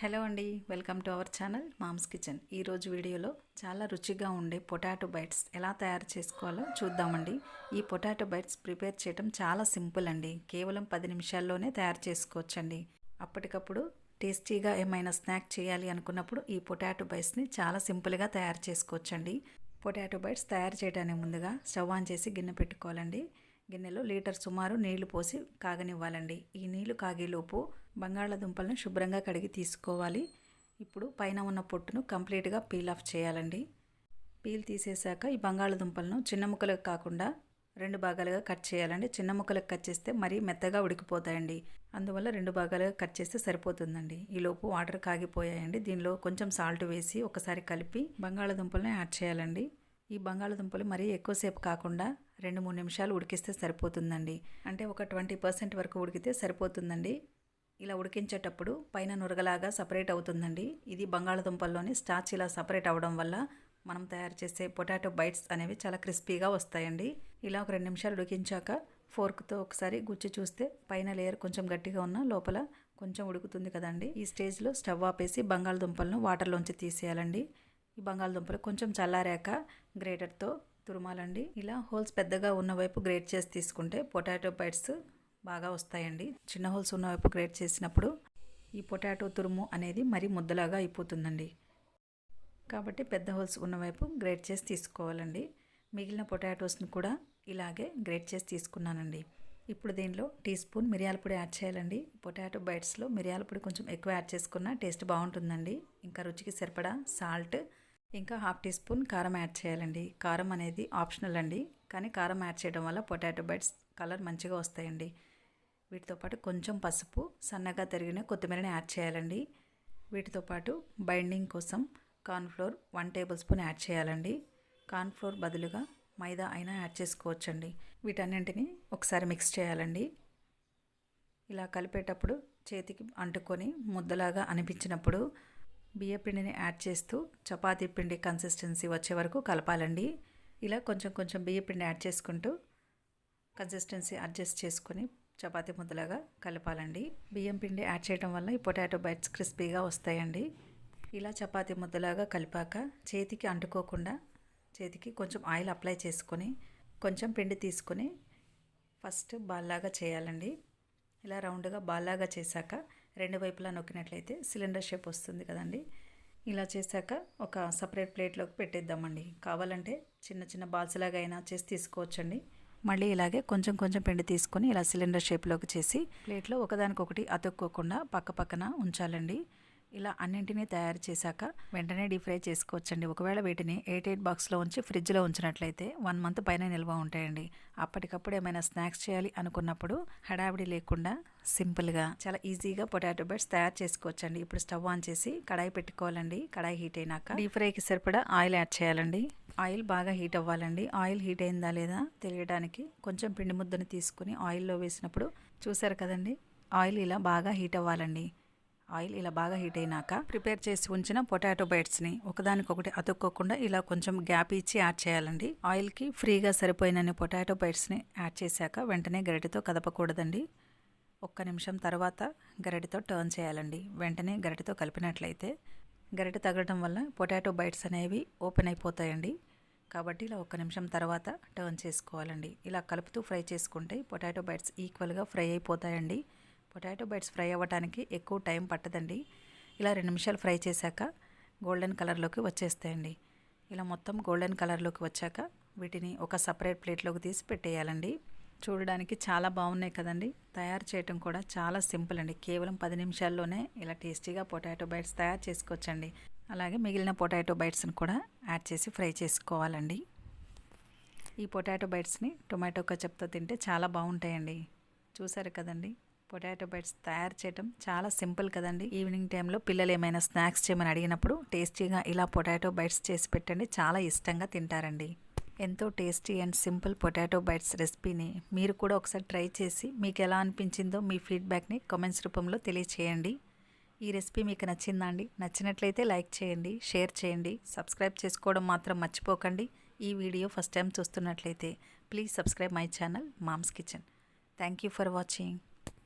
Hello అండి welcome to our channel mom's kitchen. ఈరోజు వీడియోలో చాలా రుచిగా ఉండే పొటాటో బైట్స్ ఎలా తయారు చేసుకోవాలో చూద్దామండి. ఈ పొటాటో బైట్స్ ప్రిపేర్ చేయడం చాలా సింపుల్ అండి. కేవలం పది నిమిషాల్లోనే తయారు చేసుకోవచ్చండి. అప్పటికప్పుడు టేస్టీగా ఏమైనా స్నాక్ చేయాలి అనుకున్నప్పుడు ఈ పొటాటో బైట్స్ని చాలా సింపుల్గా తయారు చేసుకోవచ్చండి. పొటాటో బైట్స్ తయారు చేయడానికి ముందుగా స్టవ్ ఆన్ చేసి గిన్నె పెట్టుకోవాలండి. గిన్నెలో లీటర్ సుమారు నీళ్ళు పోసి కాగనివ్వాలండి. ఈ నీళ్ళు కాగేలోపు బంగాళాదుంపలను శుభ్రంగా కడిగి తీసుకోవాలి. ఇప్పుడు పైన ఉన్న పొట్టును కంప్లీట్గా పీల్ ఆఫ్ చేయాలండి. పీల్ తీసేశాక ఈ బంగాళాదుంపలను చిన్న ముక్కలకు కాకుండా రెండు భాగాలుగా కట్ చేయాలండి. చిన్న ముక్కలకు కట్ చేస్తే మరీ మెత్తగా ఉడికిపోతాయండి. అందువల్ల రెండు భాగాలుగా కట్ చేస్తే సరిపోతుందండి. ఈలోపు వాటర్ కాగిపోయాయండి. దీనిలో కొంచెం సాల్ట్ వేసి ఒకసారి కలిపి బంగాళాదుంపలను యాడ్ చేయాలండి. ఈ బంగాళదుంపలు మరీ ఎక్కువసేపు కాకుండా రెండు మూడు నిమిషాలు ఉడికిస్తే సరిపోతుందండి. అంటే ఒక ట్వంటీ పర్సెంట్ వరకు ఉడికితే సరిపోతుందండి. ఇలా ఉడికించేటప్పుడు పైన నురగలాగా సపరేట్ అవుతుందండి. ఇది బంగాళదుంపల్లోని స్టార్చ్ ఇలా సపరేట్ అవ్వడం వల్ల మనం తయారు చేసే పొటాటో బైట్స్ అనేవి చాలా క్రిస్పీగా వస్తాయండి. ఇలా ఒక రెండు నిమిషాలు ఉడికించాక ఫోర్క్తో ఒకసారి గుచ్చి చూస్తే పైన లేయర్ కొంచెం గట్టిగా ఉన్న లోపల కొంచెం ఉడుకుతుంది కదండి. ఈ స్టేజ్లో స్టవ్ ఆపేసి బంగాళదుంపలను వాటర్లోంచి తీసేయాలండి. ఈ బంగాళదుంపలు కొంచెం చల్లారాక గ్రేటర్తో తురుమాలండి. ఇలా హోల్స్ పెద్దగా ఉన్న వైపు గ్రేట్ చేసి తీసుకుంటే పొటాటో బైట్స్ బాగా వస్తాయండి. చిన్న హోల్స్ ఉన్న వైపు గ్రేట్ చేసినప్పుడు ఈ పొటాటో తురుము అనేది మరీ ముద్దలాగా అయిపోతుందండి. కాబట్టి పెద్ద హోల్స్ ఉన్నవైపు గ్రేట్ చేసి తీసుకోవాలండి. మిగిలిన పొటాటోస్ని కూడా ఇలాగే గ్రేట్ చేసి తీసుకున్నానండి. ఇప్పుడు దీనిలో టీ స్పూన్ మిరియాల పొడి యాడ్ చేయాలండి. పొటాటో బైట్స్లో మిరియాల పొడి కొంచెం ఎక్కువ యాడ్ చేసుకున్న టేస్ట్ బాగుంటుందండి. ఇంకా రుచికి సరిపడా సాల్ట్ ఇంకా హాఫ్ టీ స్పూన్ కారం యాడ్ చేయాలండి. కారం అనేది ఆప్షనల్ అండి. కానీ కారం యాడ్ చేయడం వల్ల పొటాటో బైట్స్ కలర్ మంచిగా వస్తాయండి. వీటితో పాటు కొంచెం పసుపు సన్నగా తరిగిన కొత్తిమీరని యాడ్ చేయాలండి. వీటితో పాటు బైండింగ్ కోసం cornflour one tablespoon add చేయాలండి. కార్న్ఫ్లోర్ బదులుగా మైదా అయినా యాడ్ చేసుకోవచ్చండి. వీటన్నింటిని ఒకసారి మిక్స్ చేయాలండి. ఇలా కలిపేటప్పుడు చేతికి అంటుకొని ముద్దలాగా అనిపించినప్పుడు బియ్య పిండిని యాడ్ చేస్తూ చపాతీ పిండి కన్సిస్టెన్సీ వచ్చే వరకు కలపాలండి. ఇలా కొంచెం కొంచెం బియ్య పిండి యాడ్ చేసుకుంటూ కన్సిస్టెన్సీ అడ్జస్ట్ చేసుకొని చపాతీ ముద్దలాగా కలపాలండి. బియ్యం పిండి యాడ్ చేయడం వల్ల ఈ పొటాటో బైట్స్ క్రిస్పీగా వస్తాయండి. ఇలా చపాతీ ముద్దలాగా కలిపాక చేతికి అంటుకోకుండా చేతికి కొంచెం ఆయిల్ అప్లై చేసుకొని కొంచెం పిండి తీసుకొని ఫస్ట్ బాల్లాగా చేయాలండి. ఇలా రౌండ్గా బాల్లాగా చేశాక రెండు వైపులా నొక్కినట్లయితే సిలిండర్ షేప్ వస్తుంది కదండి. ఇలా చేశాక ఒక సపరేట్ ప్లేట్లోకి పెట్టేద్దామండి. కావాలంటే చిన్న చిన్న బాల్స్ లాగా అయినా చేసి తీసుకోవచ్చండి. మళ్ళీ ఇలాగే కొంచెం కొంచెం పిండి తీసుకొని ఇలా సిలిండర్ షేప్లోకి చేసి ప్లేట్లో ఒకదానికొకటి అతుక్కోకుండా పక్క పక్కన ఉంచాలండి. ఇలా అన్నింటినీ తయారు చేశాక వెంటనే డీప్ ఫ్రై చేసుకోవచ్చండి. ఒకవేళ వీటిని ఎయిట్ ఎయిట్ బాక్స్లో ఉంచి ఫ్రిడ్జ్లో ఉంచినట్లయితే వన్ మంత్ పైన నిల్వ ఉంటాయండి. అప్పటికప్పుడు ఏమైనా స్నాక్స్ చేయాలి అనుకున్నప్పుడు హడావిడి లేకుండా సింపుల్గా చాలా ఈజీగా పొటాటో బెడ్స్ తయారు చేసుకోవచ్చండి. ఇప్పుడు స్టవ్ ఆన్ చేసి కడాయి పెట్టుకోవాలండి. కడాయి హీట్ అయినాక డీప్ ఫ్రైకి సరిపడా ఆయిల్ యాడ్ చేయాలండి. ఆయిల్ బాగా హీట్ అవ్వాలండి. ఆయిల్ హీట్ అయిందా లేదా తెలియడానికి కొంచెం పిండి ముద్దను తీసుకుని ఆయిల్లో వేసినప్పుడు చూసారు కదండి? ఆయిల్ ఇలా బాగా హీట్ అవ్వాలండి. ఆయిల్ ఇలా బాగా హీట్ అయినాక ప్రిపేర్ చేసి ఉంచిన పొటాటో బైట్స్ని ఒకదానికొకటి అతుక్కోకుండా ఇలా కొంచెం గ్యాప్ ఇచ్చి యాడ్ చేయాలండి. ఆయిల్కి ఫ్రీగా సరిపోయినన్ని పొటాటో బైట్స్ని యాడ్ చేశాక వెంటనే గరిటెతో కదపకూడదండి. ఒక్క నిమిషం తర్వాత గరిటెతో టర్న్ చేయాలండి. వెంటనే గరిటెతో కలిపినట్లయితే గరిట తగలడం వల్ల పొటాటో బైట్స్ అనేవి ఓపెన్ అయిపోతాయండి. కాబట్టి ఇలా ఒక్క నిమిషం తర్వాత టర్న్ చేసుకోవాలండి. ఇలా కలుపుతూ ఫ్రై చేసుకుంటే పొటాటో బైట్స్ ఈక్వల్గా ఫ్రై అయిపోతాయండి. పొటాటో బైట్స్ ఫ్రై అవ్వడానికి ఎక్కువ టైం పట్టదండి. ఇలా రెండు నిమిషాలు ఫ్రై చేశాక గోల్డెన్ కలర్లోకి వచ్చేస్తాయండి. ఇలా మొత్తం గోల్డెన్ కలర్లోకి వచ్చాక వీటిని ఒక సపరేట్ ప్లేట్లోకి తీసి పెట్టేయాలండి. చూడడానికి చాలా బాగున్నాయి కదండి. తయారు చేయటం కూడా చాలా సింపుల్ అండి. కేవలం పది నిమిషాల్లోనే ఇలా టేస్టీగా పొటాటో బైట్స్ తయారు చేసుకోవచ్చండి. అలాగే మిగిలిన పొటాటో బైట్స్ని కూడా యాడ్ చేసి ఫ్రై చేసుకోవాలండి. ఈ పొటాటో బైట్స్ని టొమాటో కచప్తో తింటే చాలా బాగుంటాయండి. చూసారు కదండి. పొటాటో బైట్స్ తయారు చేయడం చాలా సింపుల్ కదండి. ఈవినింగ్ టైంలో పిల్లలు ఏమైనా స్నాక్స్ చేయమని అడిగినప్పుడు టేస్టీగా ఇలా పొటాటో బైట్స్ చేసి పెట్టండి. చాలా ఇష్టంగా తింటారండి. ఎంతో tasty and simple potato bites రెసిపీని మీరు కూడా ఒకసారి ట్రై చేసి మీకు ఎలా అనిపించిందో మీ ఫీడ్బ్యాక్ని కామెంట్స్ రూపంలో తెలియచేయండి. ఈ రెసిపీ మీకు నచ్చిందా అండి? నచ్చినట్లయితే లైక్ చేయండి షేర్ చేయండి సబ్స్క్రైబ్ చేసుకోవడం మాత్రం మర్చిపోకండి. ఈ వీడియో ఫస్ట్ టైం చూస్తున్నట్లయితే please subscribe my channel mom's kitchen. Thank you for watching.